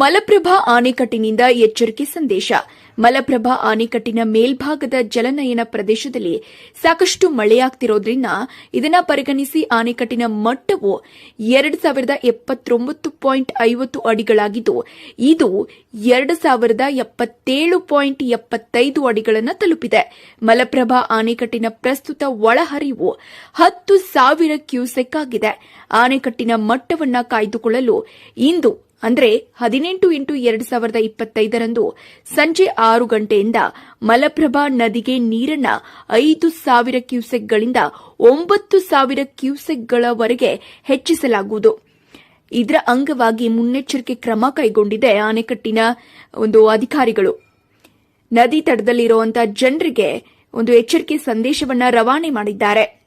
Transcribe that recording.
ಮಲಪ್ರಭಾ ಆಣೆಕಟ್ಟಿನಿಂದ ಎಚ್ಚರಿಕೆ ಸಂದೇಶ. ಮಲಪ್ರಭಾ ಆಣೆಕಟ್ಟಿನ ಮೇಲ್ಭಾಗದ ಜಲನಯನ ಪ್ರದೇಶದಲ್ಲಿ ಸಾಕಷ್ಟು ಮಳೆಯಾಗ್ತಿರೋದ್ರಿಂದ ಇದನ್ನ ಪರಿಗಣಿಸಿ ಆಣೆಕಟ್ಟಿನ ಮಟ್ಟವು ಎರಡು ಸಾವಿರದ ಎಪ್ಪತ್ತೊಂಬತ್ತು ಪಾಯಿಂಟ್ ಐವತ್ತು ಅಡಿಗಳಾಗಿದ್ದು, ಇದು ಎರಡು ಸಾವಿರದ ಎಪ್ಪತ್ತೇಳು ಪಾಯಿಂಟ್ ಎಪ್ಪತ್ತೈದು ಅಡಿಗಳನ್ನು ತಲುಪಿದೆ. ಮಲಪ್ರಭಾ ಆಣೆಕಟ್ಟಿನ ಪ್ರಸ್ತುತ ಒಳಹರಿವು ಹತ್ತು ಸಾವಿರ ಕ್ಯೂಸೆಕ್ ಆಗಿದೆ. ಆಣೆಕಟ್ಟಿನ ಮಟ್ಟವನ್ನು ಕಾಯ್ದುಕೊಳ್ಳಲು ಇಂದು ಅಂದ್ರೆ ಹದಿನೆಂಟು ಇಂಟು ಎರಡು ಸಾವಿರದ ಇಪ್ಪತ್ತೈದರಂದು ಸಂಜೆ ಆರು ಗಂಟೆಯಿಂದ ಮಲಪ್ರಭಾ ನದಿಗೆ ನೀರನ್ನ ಐದು ಸಾವಿರ ಕ್ಯೂಸೆಕ್ಗಳಿಂದ ಒಂಬತ್ತು ಸಾವಿರ ಕ್ಯೂಸೆಕ್ಗಳವರೆಗೆ ಹೆಚ್ಚಿಸಲಾಗುವುದು. ಇದರ ಅಂಗವಾಗಿ ಮುನ್ನೆಚ್ಚರಿಕೆ ಕ್ರಮ ಕೈಗೊಂಡಿದೆ ಆಣೆಕಟ್ಟಿನ ಒಂದು ಅಧಿಕಾರಿಗಳು. ನದಿ ತಟದಲ್ಲಿರುವಂತಹ ಜನರಿಗೆ ಒಂದು ಎಚ್ಚರಿಕೆ ಸಂದೇಶವನ್ನ ರವಾನೆ ಮಾಡಿದ್ದಾರೆ.